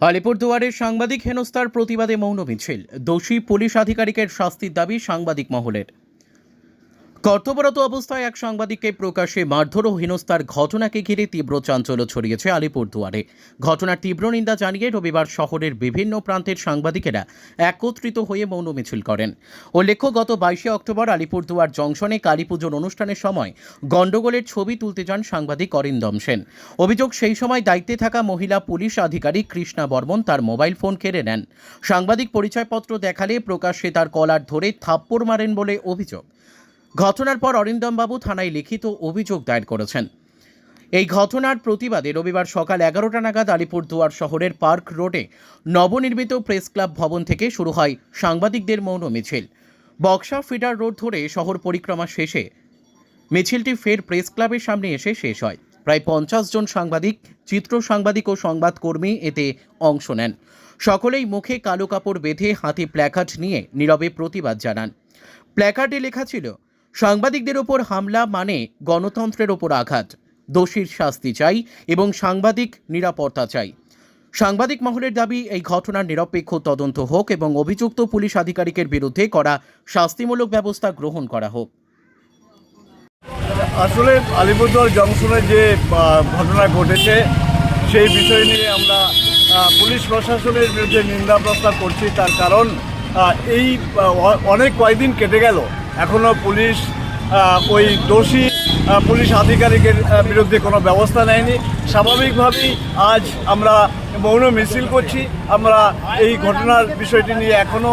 আলিপুরদুয়ারের সাংবাদিক হেনস্থার প্রতিবাদে মৌন মিছিল দোষী পুলিশ আধিকারিকের শাস্তির দাবি সাংবাদিক মহলের। কর্তব্যরত অবস্থায় এক সাংবাদিককে প্রকাশ্যে মারধর ও হেনস্থার ঘটনাকে ঘিরে তীব্র চাঞ্চল্য ছড়িয়েছে আলিপুরদুয়ারে। ঘটনার তীব্র নিন্দা জানিয়ে রবিবার শহরের বিভিন্ন প্রান্তের সাংবাদিকেরা একত্রিত হয়ে মৌন মিছিল করেন। উল্লেখ্য, গত বাইশে অক্টোবর আলিপুরদুয়ার জংশনে কালী পুজোর অনুষ্ঠানের সময় গণ্ডগোলের ছবি তুলতে যান সাংবাদিক অরিন্দম সেন। অভিযোগ, সেই সময় দায়িত্বে থাকা মহিলা পুলিশ আধিকারিক কৃষ্ণা বর্মন তার মোবাইল ফোন কেড়ে নেন। সাংবাদিক পরিচয়পত্র দেখালে প্রকাশ্যে তার কলার ধরে থাপ্পড় মারেন বলে অভিযোগ। ঘটনার পর অরিন্দমবাবু থানায় লিখিত অভিযোগ দায়ের করেছেন। এই ঘটনার প্রতিবাদে রবিবার সকাল এগারোটা নাগাদ আলিপুরদুয়ার শহরের পার্ক রোডে নবনির্মিত প্রেস ক্লাব ভবন থেকে শুরু হয় সাংবাদিকদের মৌন মিছিল। বক্সা ফিডার রোড ধরে শহর পরিক্রমা শেষে মিছিলটি ফের প্রেস ক্লাবের সামনে এসে শেষ হয়। প্রায় পঞ্চাশ জন সাংবাদিক, চিত্র সাংবাদিক ও সংবাদকর্মী এতে অংশ নেন। সকলেই মুখে কালো কাপড় বেঁধে হাতে প্ল্যাকার্ড নিয়ে নীরবে প্রতিবাদ জানান। প্ল্যাকার্ডে লেখা ছিল সাংবাদিকদের ওপর হামলা মানে গণতন্ত্রের ওপর আঘাত। দোষীর শাস্তি চাই এবং সাংবাদিক নিরাপত্তা চাই। সাংবাদিক মহলের দাবি, এই ঘটনার নিরপেক্ষ তদন্ত হোক এবং অভিযুক্ত পুলিশ আধিকারিকের বিরুদ্ধে করা শাস্তিমূলক ব্যবস্থা গ্রহণ করা হোক। আসলে আলিপুরদুয়ার জংশনে যে ঘটনা ঘটেছে, সেই বিষয় নিয়ে আমরা পুলিশ প্রশাসনের বিরুদ্ধে নিন্দা প্রস্তাব করছি। তার কারণ এই অনেক কয়েকদিন কেটে গেল। এখনও পুলিশ ওই দোষী পুলিশ আধিকারিকের বিরুদ্ধে কোনো ব্যবস্থা নেয়নি। স্বাভাবিকভাবেই আজ আমরা মৌন মিছিল করছি। আমরা এই ঘটনার বিষয়টি নিয়ে এখনও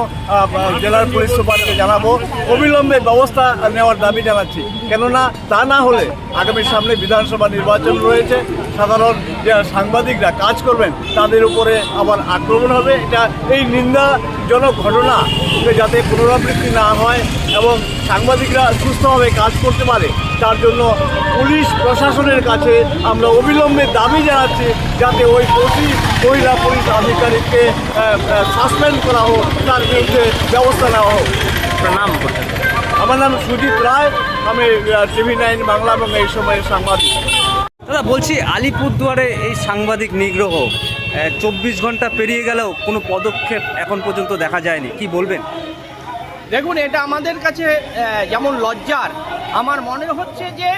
জেলার পুলিশ সুপারকে জানাব। অবিলম্বে ব্যবস্থা নেওয়ার দাবি জানাচ্ছি। কেননা তা না হলে আগামী সামনে বিধানসভা নির্বাচন রয়েছে। সাধারণ যে সাংবাদিকরা কাজ করবেন, তাদের উপরে আবার আক্রমণ হবে। এটা এই নিন্দাজনক ঘটনা যাতে পুনরাবৃত্তি না হয় এবং সাংবাদিকরা সুস্থভাবে কাজ করতে পারে। তার জন্য পুলিশ প্রশাসনের কাছে আমরা অবিলম্বে দাবি জানাচ্ছি যাতে ওই দোষী মহিলা পুলিশ আধিকারিককে সাসপেন্ড করা হোক তার বিরুদ্ধে ব্যবস্থা নেওয়া হোক। প্রণাম আমার নাম সুজিত রায় আমি টিভি নাইন বাংলা এবং এই সময়ের সাংবাদিক। দাদা বলছি আলিপুরদুয়ারে এই সাংবাদিক নিগ্রহ চব্বিশ ঘণ্টা পেরিয়ে গেলেও কোনো পদক্ষেপ এখন পর্যন্ত দেখা যায়নি। কি বলবেন? দেখুন এটা আমাদের কাছে যেমন লজ্জার আমার মনে হচ্ছে যে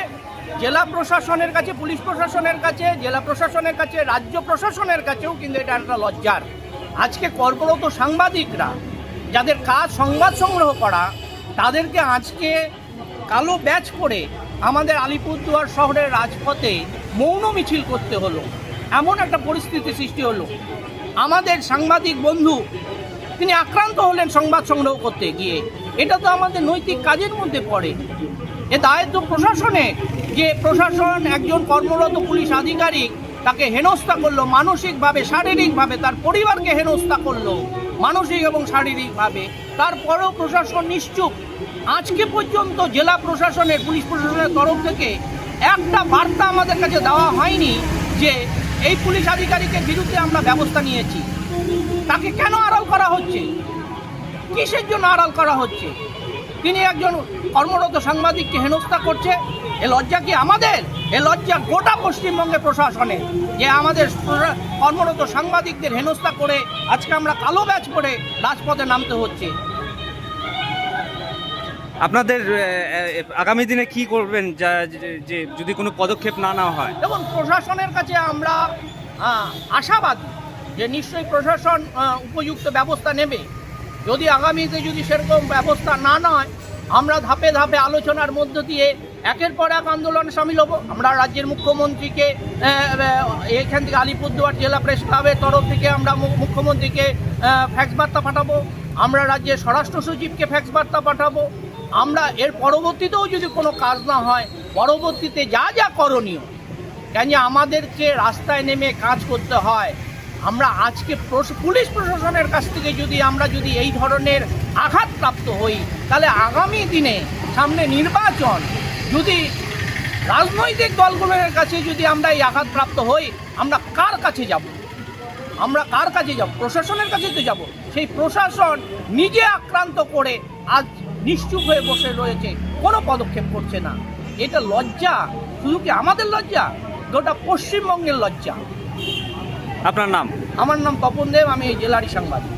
জেলা প্রশাসনের কাছে, পুলিশ প্রশাসনের কাছে, জেলা প্রশাসনের কাছে, রাজ্য প্রশাসনের কাছেও কিন্তু এটা একটা লজ্জার। আজকে কর্মরত সাংবাদিকরা যাদের কাজ সংবাদ সংগ্রহ করা, তাদেরকে আজকে কালো ব্যাচ পরে আমাদের আলিপুরদুয়ার শহরের রাজপথে মৌন মিছিল করতে হলো। এমন একটা পরিস্থিতি সৃষ্টি হলো। আমাদের সাংবাদিক বন্ধু, তিনি আক্রান্ত হলেন সংবাদ সংগ্রহ করতে গিয়ে। এটা তো আমাদের নৈতিক কাজের মধ্যে পড়ে। এ দায়িত্ব প্রশাসনে যে প্রশাসন, একজন কর্মরত পুলিশ আধিকারিক তাকে হেনস্থা করল, মানসিকভাবে, শারীরিকভাবে তার পরিবারকে হেনস্থা করল, মানসিক এবং শারীরিকভাবে। তারপরেও প্রশাসন নিশ্চুপ। আজকে পর্যন্ত জেলা প্রশাসনের, পুলিশ প্রশাসনের তরফ থেকে একটা বার্তা আমাদের কাছে দেওয়া হয়নি যে এই পুলিশ আধিকারিকের বিরুদ্ধে আমরা ব্যবস্থা নিয়েছি। তাকে কেন আড়াল করা হচ্ছে? কিসের জন্য আড়াল করা হচ্ছে? তিনি একজন কর্মরত সাংবাদিককে হেনস্থা করছে এ লজ্জা কি আমাদের? এ লজ্জা গোটা পশ্চিমবঙ্গের প্রশাসনে যে আমাদের কর্মরত সাংবাদিকদের হেনস্থা করে আজকে আমরা কালো ব্যাচ পরে রাজপথে নামতে হচ্ছে। আপনাদের আগামী দিনে কি করবেন যা যদি কোনো পদক্ষেপ না নেওয়া হয়? দেখুন প্রশাসনের কাছে আমরা আশাবাদী যে নিশ্চয়ই প্রশাসন উপযুক্ত ব্যবস্থা নেবে। যদি আগামীতে যদি সেরকম ব্যবস্থা না নয়, আমরা ধাপে ধাপে আলোচনার মধ্য দিয়ে একের পর এক আন্দোলনে সামিল হব। আমরা রাজ্যের মুখ্যমন্ত্রীকে এখান থেকে আলিপুরদুয়ার জেলা প্রেস ক্লাবের তরফ থেকে আমরা মুখ্যমন্ত্রীকে ফ্যাক্স বার্তা পাঠাবো। আমরা রাজ্যের স্বরাষ্ট্র সচিবকে ফ্যাক্স বার্তা পাঠাবো। আমরা এর পরবর্তীতেও যদি কোনো কাজ না হয়, পরবর্তীতে যা যা করণীয়, কেন আমাদেরকে রাস্তায় নেমে কাজ করতে হয় আমরা আজকে পুলিশ প্রশাসনের কাছ থেকে যদি আমরা যদি এই ধরনের আঘাতপ্রাপ্ত হই, তাহলে আগামী দিনে সামনে নির্বাচন যদি রাজনৈতিক দলগুলোর কাছে যদি আমরা এই আঘাতপ্রাপ্ত হই, আমরা কার কাছে যাব? আমরা কার কাছে যাব? প্রশাসনের কাছে তো যাব। সেই প্রশাসন নিজে আক্রান্ত করে আজ নিশ্চুপ হয়ে বসে রয়েছে, কোনো পদক্ষেপ করছে না। এটা লজ্জা। শুধু কি আমাদের লজ্জা? গোটা পশ্চিমবঙ্গের লজ্জা। আপনার নাম? আমার নাম তপন দেব আমি এই জেলারই সাংবাদিক।